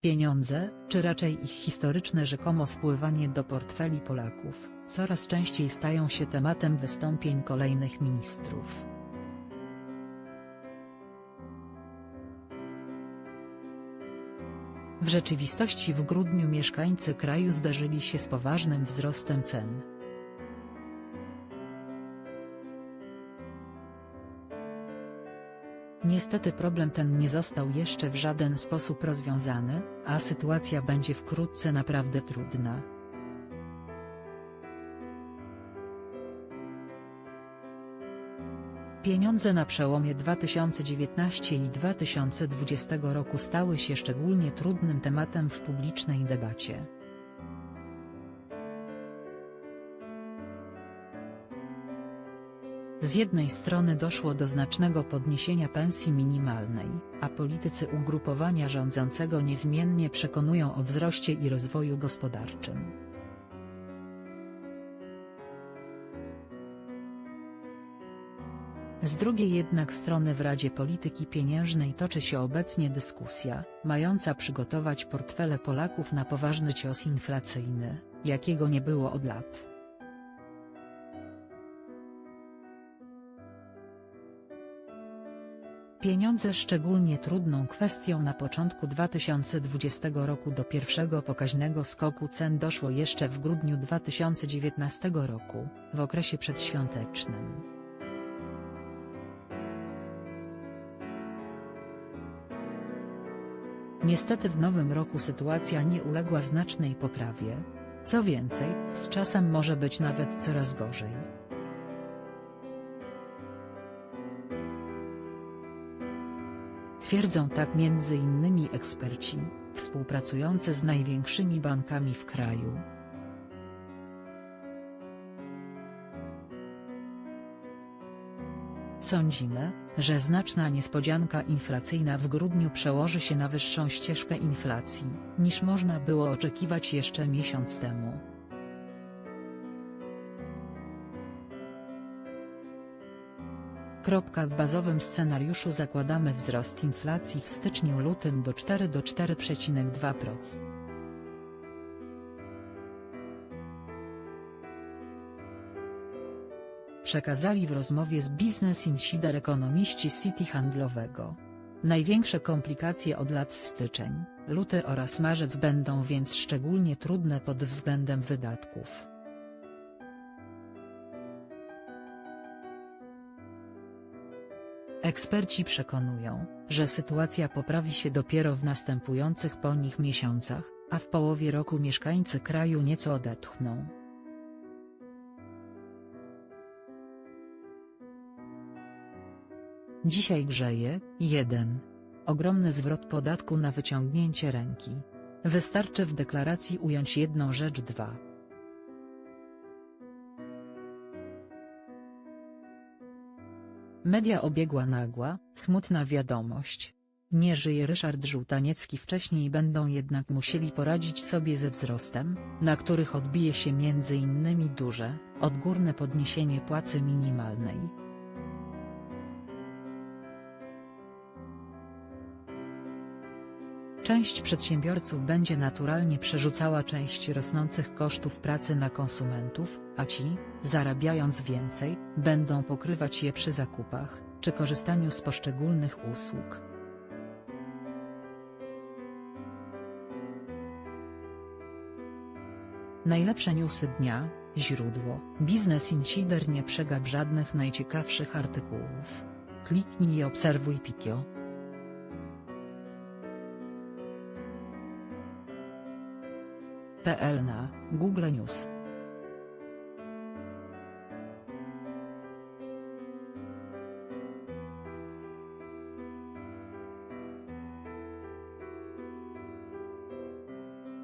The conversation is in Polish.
Pieniądze, czy raczej ich historyczne rzekomo spływanie do portfeli Polaków, coraz częściej stają się tematem wystąpień kolejnych ministrów. W rzeczywistości w grudniu mieszkańcy kraju zderzyli się z poważnym wzrostem cen. Niestety problem ten nie został jeszcze w żaden sposób rozwiązany, a sytuacja będzie wkrótce naprawdę trudna. Pieniądze na przełomie 2019 i 2020 roku stały się szczególnie trudnym tematem w publicznej debacie. Z jednej strony doszło do znacznego podniesienia pensji minimalnej, a politycy ugrupowania rządzącego niezmiennie przekonują o wzroście i rozwoju gospodarczym. Z drugiej jednak strony w Radzie Polityki Pieniężnej toczy się obecnie dyskusja, mająca przygotować portfele Polaków na poważny cios inflacyjny, jakiego nie było od lat. Pieniądze szczególnie trudną kwestią na początku 2020 roku do pierwszego pokaźnego skoku cen doszło jeszcze w grudniu 2019 roku, w okresie przedświątecznym. Niestety w nowym roku sytuacja nie uległa znacznej poprawie. Co więcej, z czasem może być nawet coraz gorzej. Twierdzą tak m.in. eksperci, współpracujący z największymi bankami w kraju. Sądzimy, że znaczna niespodzianka inflacyjna w grudniu przełoży się na wyższą ścieżkę inflacji, niż można było oczekiwać jeszcze miesiąc temu. W bazowym scenariuszu zakładamy wzrost inflacji w styczniu-lutym do 4 do 4,2%. Przekazali w rozmowie z Business Insider ekonomiści City Handlowego. Największe komplikacje od lat styczeń, luty oraz marzec będą więc szczególnie trudne pod względem wydatków. Eksperci przekonują, że sytuacja poprawi się dopiero w następujących po nich miesiącach, a w połowie roku mieszkańcy kraju nieco odetchną. Dzisiaj grzeje, 1. Ogromny zwrot podatku na wyciągnięcie ręki. Wystarczy w deklaracji ująć jedną rzecz 2. Media obiegła nagła, smutna wiadomość. Nie żyje Ryszard Żółtaniecki wcześniej będą jednak musieli poradzić sobie ze wzrostem, na których odbije się m.in. duże, odgórne podniesienie płacy minimalnej. Część przedsiębiorców będzie naturalnie przerzucała część rosnących kosztów pracy na konsumentów, a ci, zarabiając więcej, będą pokrywać je przy zakupach, czy korzystaniu z poszczególnych usług. Najlepsze newsy dnia, źródło, Business Insider nie przegap żadnych najciekawszych artykułów. Kliknij i obserwuj Pikio. PL na Google News